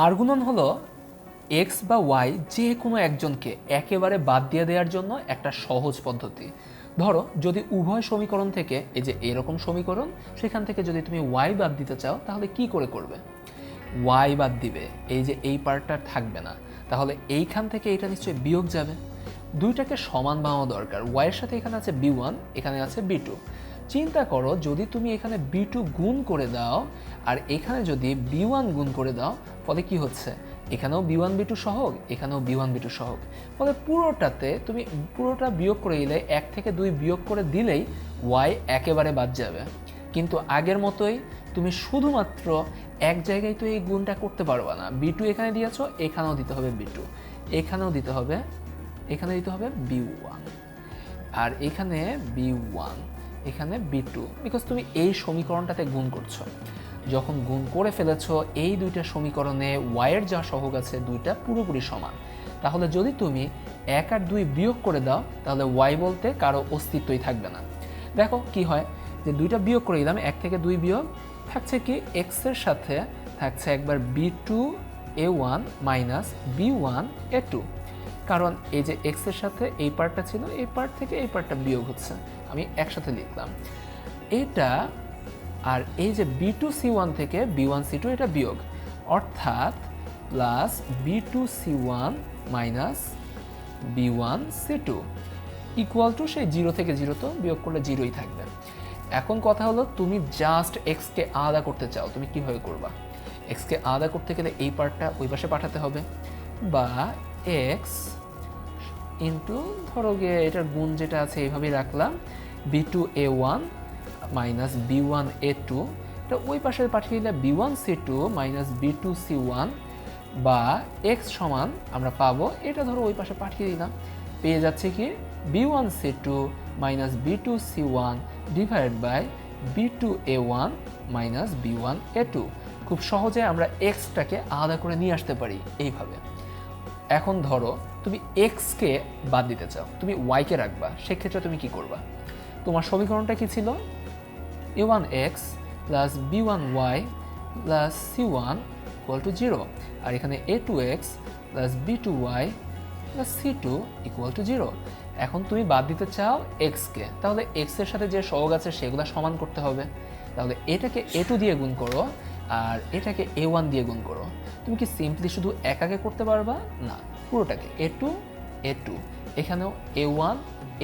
আর গুণন হলো এক্স বা ওয়াই যে কোনো একজনকে একেবারে বাদ দিয়ে দেওয়ার জন্য একটা সহজ পদ্ধতি। ধরো, যদি উভয় সমীকরণ থেকে এই যে এরকম সমীকরণ, সেখান থেকে যদি তুমি ওয়াই বাদ দিতে চাও, তাহলে কি করে করবে? ওয়াই বাদ দিবে, এই যে এই পার্টটা থাকবে না। তাহলে এইখান থেকে এটা নিশ্চয়ই বিয়োগ যাবে। দুইটাকে সমান বানানো দরকার। ওয়াইয়ের সাথে এখানে আছে বি ওয়ান এখানে আছে বি টু চিন্তা করো, যদি তুমি এখানে বি টু গুণ করে দাও, আর এখানে যদি বি ওয়ান গুণ করে দাও ফলে কি হচ্ছে? এখানেও বি ওয়ান বি টু সহগ, এখানেও বি ওয়ান বি টু সহগ। ফলে পুরোটাতে তুমি পুরোটা বিয়োগ করে দিলে, এক থেকে দুই বিয়োগ করে দিলেই ওয়াই একেবারে বাদ যাবে। কিন্তু আগের মতোই তুমি শুধুমাত্র এক জায়গায় তো এই গুণটা করতে পারবা না। বি টু এখানে দিয়েছ, এখানেও দিতে হবে বি টু এখানেও দিতে হবে, এখানে দিতে হবে বি ওয়ান আর এখানে বি ওয়ান এখানে বি টু বিকজ তুমি এই সমীকরণটাতে গুণ করছ। যখন গুণ করে ফেলেছো, এই দুইটা সমীকরণে ওয়াইয়ের যা সহগ আছে, দুইটা পুরোপুরি সমান। তাহলে যদি তুমি এক আর দুই বিয়োগ করে দাও, তাহলে ওয়াই বলতে কারও অস্তিত্বই থাকবে না। দেখো কি হয়, যে দুইটা বিয়োগ করে দিলাম, এক থেকে দুই বিয়োগ, থাকছে কি এক্সের সাথে থাকছে একবার B two A one minus B one A two কারণ এই যে এক্সের সাথে এই পার্টটা ছিল, এই পার্ট থেকে এই পার্টটা বিয়োগ হচ্ছে। আমি একসাথে লিখলাম। এটা আর এই যে বি টু সি ওয়ান থেকে বি ওয়ান সি টু এটা বিয়োগ। অর্থাৎ plus B two C one minus B one C two equal to সেই জিরো থেকে জিরো তো বিয়োগ করলে জিরোই থাকবে। এখন কথা হলো, তুমি জাস্ট এক্সকে আলাদা করতে চাও, তুমি কীভাবে করবা? এক্সকে আলাদা করতে গেলে এই পার্টটা ওই পাশে পাঠাতে হবে। বা এক্স ইন্টু ধরো গিয়ে এটার গুণ যেটা আছে এইভাবেই রাখলাম B two A one minus B one A two এটা ওই পাশে পাঠিয়ে দিলে B one C two minus B two C one বা এক্স সমান আমরা পাবো। এটা ধরো ওই পাশে পাঠিয়ে দিলাম। পেয়ে যাচ্ছে কি? B one C two minus B two C one divide by B two A one minus B one A two খুব সহজে আমরা এক্সটাকে আলাদা করে নিয়ে আসতে পারি এইভাবে। এখন ধরো তুমি এক্সকে বাদ দিতে চাও, তুমি ওয়াইকে রাখবা, সেক্ষেত্রে তুমি কি করবা? তোমার সমীকরণটা কি ছিল? A one X plus B one Y plus C one equal to zero আর এখানে A two X plus B two Y plus C two equal to zero এখন তুমি বাদ দিতে চাও এক্সকে তাহলে এক্সের সাথে যে সহগ আছে সেগুলো সমান করতে হবে। তাহলে এটাকে এ টু দিয়ে গুণ করো আর এটাকে এ ওয়ান দিয়ে গুণ করো। তুমি কি সিম্পলি শুধু একাকে করতে পারবা? না, পুরোটাকে। এ টু এ টু এখানেও এ ওয়ান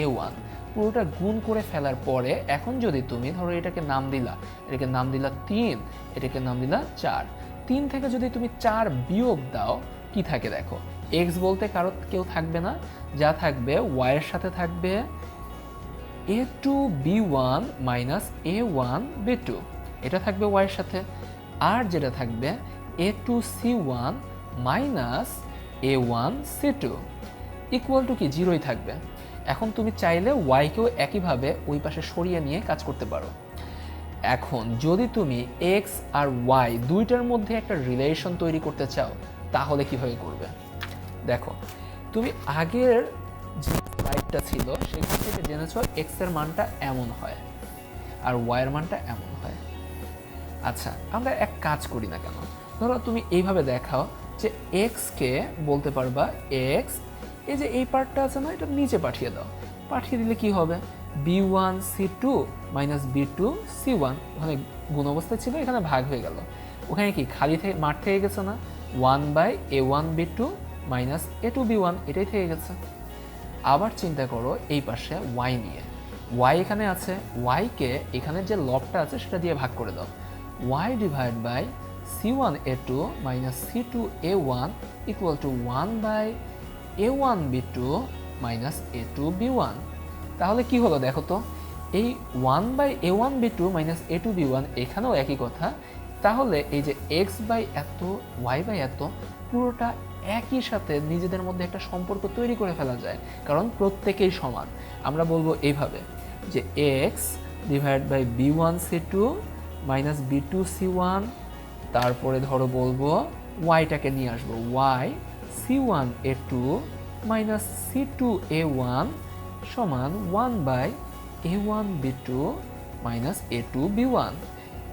এ ওয়ান পুরোটা গুণ করে ফেলার পরে এখন যদি তুমি ধরো এটাকে নাম দিলা, এটাকে নাম দিলা তিন, এটাকে নাম দিলা চার। তিন থেকে যদি তুমি চার বিয়োগ দাও, কি থাকে দেখো? এক্স বলতে কারও কেউ থাকবে না, যা থাকবে ওয়াইয়ের সাথে থাকবে A two B one minus A one B two এটা থাকবে ওয়াইয়ের সাথে। আর যেটা থাকবে A two C one minus A one C two equal to কি? জিরোই থাকবে। এখন তুমি চাইলে ওয়াইকেও একইভাবে ওই পাশে সরিয়ে নিয়ে কাজ করতে পারো। এখন যদি তুমি এক্স আর ওয়াই দুইটার মধ্যে একটা রিলেশন তৈরি করতে চাও, তাহলে কীভাবে করবে? দেখো, তুমি আগের যে স্লাইডটা ছিল, সেখান থেকে জেনেছো এক্সের মানটা এমন হয় আর ওয়াই এর মানটা এমন হয়। আচ্ছা আমরা এক কাজ করি না কেন? ধরো তুমি এইভাবে দেখাও যে এক্সকে বলতে পারবা এক্স এই যে এই পার্টটা আছে না, এটা নিচে পাঠিয়ে দাও। পাঠিয়ে দিলে কি হবে? B one C two minus B two C one ওখানে গুণ অবস্থায় ছিল, এখানে ভাগ হয়ে গেল। ওখানে কি, খালি থেকে মাঠ থেকে গেছে না? One by A one B two minus A two B one এটাই থেকে গেছে। আবার চিন্তা করো এই পাশে ওয়াই নিয়ে। ওয়াই এখানে আছে ওয়াইকে এখানে যে লবটা আছে, সেটা দিয়ে ভাগ করে দাও। Y divide by C one A two minus C two A one equal to one by A one B two minus A two B one তাহলে কি হলো দেখো তো? এই one by A one B two minus A two B one এখানেও একই কথা। তাহলে এই যে এক্স বাই এত ওয়াই বাই এত, পুরোটা একই সাথে নিজেদের মধ্যে একটা সম্পর্ক তৈরি করে ফেলা যায়। কারণ প্রত্যেকেই সমান। আমরা বলব এইভাবে যে X divide by B one C two minus B two C one তারপরে ধরো বলব ওয়াইটাকে নিয়ে আসব। Y C one A two minus C two A one সমান one by A one B two minus A two B one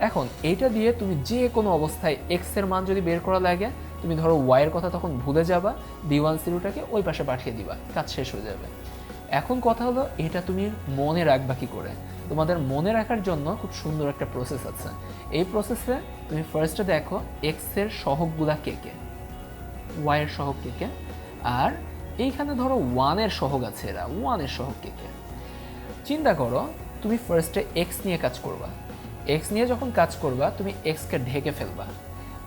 এখন এইটা দিয়ে তুমি যে কোনো অবস্থায় এক্সের মান যদি বের করা লাগে, তুমি ধরো ওয়াই এর কথা তখন ভুলে যাবা বি ওয়ান জিরোটাকে ওই পাশে পাঠিয়ে দিবা, কাজ শেষ হয়ে যাবে। এখন কথা হলো, এটা তুমি মনে রাখবা কি করে? তোমাদের মনে রাখার জন্য খুব সুন্দর একটা প্রসেস আছে। এই প্রসেসে তুমি ফার্স্টে দেখো এক্সের সহগগুলা কে কে। ওয়াই এর সহগ কে কে? আর এইখানে ধরো ওয়ানের সহগ আছে এরা, ওয়ানের সহগ কে কে? চিন্তা করো, তুমি ফার্স্টে এক্স নিয়ে কাজ করবা। এক্স নিয়ে যখন কাজ করবা, তুমি এক্সকে ঢেকে ফেলবা।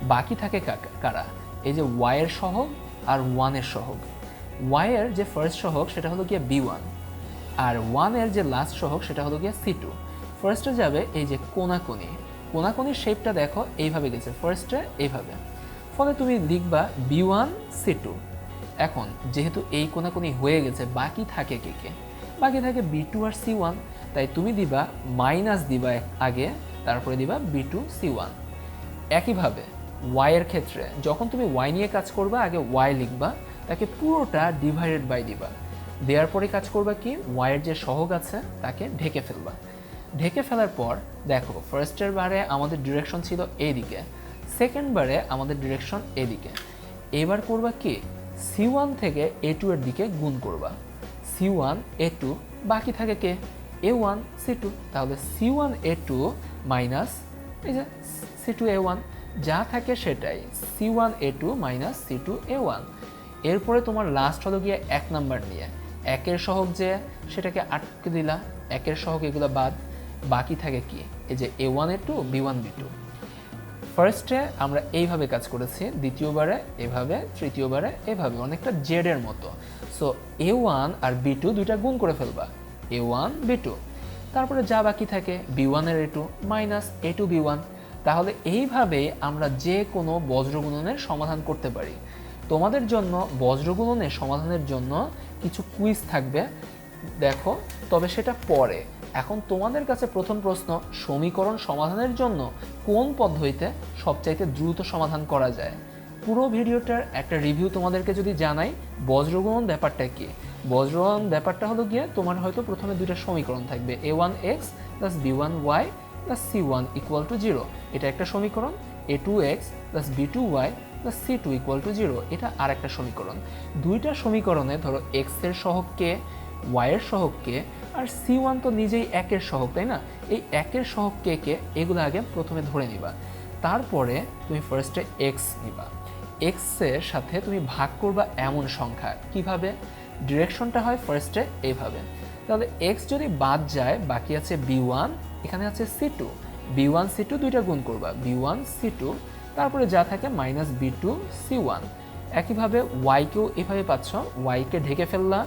বাকি থাকে কারা? এই যে ওয়াইয়ের সহগ আর ওয়ানের সহগ। ওয়াইয়ের যে ফার্স্ট সহগ, সেটা হলো গিয়ে বি ওয়ান। আর ওয়ানের যে লাস্ট সহগ, সেটা হলো গিয়ে সি টু। ফার্স্টে যাবে এই যে কোনাকুনি। কোনাকুনির শেপটা দেখো, এইভাবে গেছে। ফার্স্টে এইভাবে। ফলে তুমি লিখবা বি ওয়ান সি টু এখন, যেহেতু এই কোনাকুনি হয়ে গেছে, বাকি থাকে কে কে? বাকি থাকে বি টু আর সি ওয়ান তাই তুমি দিবা মাইনাস দিবা আগে, তারপরে দিবা বি টু সি ওয়ান একইভাবে ওয়াইয়ের ক্ষেত্রে, যখন তুমি ওয়াই নিয়ে কাজ করবা, আগে ওয়াই লিখবা, তাকে পুরোটা ডিভাইডেড বাই দিবা। দেওয়ার পরে কাজ করবা কি? ওয়াইয়ের যে সহগ আছে, তাকে ঢেকে ফেলবা। ঢেকে ফেলার পর, দেখো ফার্স্টের বারে আমাদের ডিরেকশন ছিল এইদিকে সেকেন্ড বারে আমাদের ডিরেকশন এদিকে। এবার করবা কি? সি ওয়ান থেকে এ টু এর দিকে গুণ করবা। সি ওয়ান এ টু বাকি থাকে কে? এ ওয়ান সি টু তাহলে C one A two minus এই যে সি টু এ ওয়ান যা থাকে সেটাই। C one A two minus C two A one এরপরে তোমার লাস্ট হলো গিয়ে এক নাম্বার নিয়ে। একের সহগ যে সেটাকে আটকে দিলা। একের সহগ এগুলো বাদ। বাকি থাকে কি? এই যে A one A two B one B two ফার্স্টে আমরা এইভাবে কাজ করেছি, দ্বিতীয়বারে এভাবে, তৃতীয়বারে এভাবে, অনেকটা জেডের মতো। সো এ ওয়ান আর বি টু দুইটা গুণ করে ফেলবা। এ ওয়ান বি টু তারপরে যা বাকি থাকে বি ওয়ানের A two minus A two B one তাহলে এইভাবে আমরা যে কোনো বজ্রগুণনের সমাধান করতে পারি। তোমাদের জন্য বজ্রগুণনের সমাধানের জন্য কিছু কুইজ থাকবে। দেখো, তবে সেটা পরে। এখন তোমাদের কাছে প্রথম প্রশ্ন, সমীকরণ সমাধানের জন্য কোন পদ্ধতিতে সবচাইতে দ্রুত সমাধান করা যায়? পুরো ভিডিওটার একটা রিভিউ তোমাদেরকে যদি জানাই বজ্রগুণন ব্যাপারটা কি? বজ্রগুণন ব্যাপারটা হলো গিয়ে তোমার হয়তো প্রথমে দুইটা সমীকরণ থাকবে A one X plus B one Y plus C one equal to zero এটা একটা সমীকরণ A two X plus B two Y plus C two equal to zero এটা আর একটা সমীকরণ। দুইটা সমীকরণে ধরো এক্সের সহগ কে? ওয়াই এর সহগ কে আর সি ওয়ান তো নিজেই একের সহগ, তাই না? এই একের সহগ কে? কে এগুলো আগে প্রথমে ধরে নিবা। তারপরে তুমি ফার্স্টে এক্স নিবা। এক্সের সাথে তুমি ভাগ করবা এমন সংখ্যা। কীভাবে? ডিরেকশনটা হয় ফার্স্টে এইভাবে তাহলে এক্স যদি বাদ যায়, বাকি আছে বি ওয়ান এখানে আছে C two B one C two দুইটা গুণ করবা। বি ওয়ান সি টু তারপরে যা থাকে minus B two C one একইভাবে ওয়াইকেও এভাবে পাচ্ছ। ওয়াইকে ঢেকে ফেললা।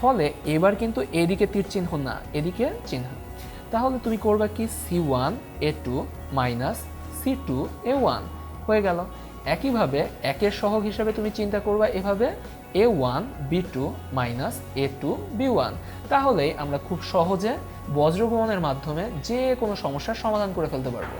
ফলে এবার কিন্তু এদিকে তীর চিহ্ন না, এদিকে চিহ্ন। তাহলে তুমি করবা কি? C one A two minus C two A one হয়ে গেল। একইভাবে একের সহগ হিসাবে তুমি চিন্তা করবা এভাবে A one B two minus A two B one তাহলেই আমরা খুব সহজে বজ্রগমনের মাধ্যমে যে কোনো সমস্যার সমাধান করে ফেলতে পারব।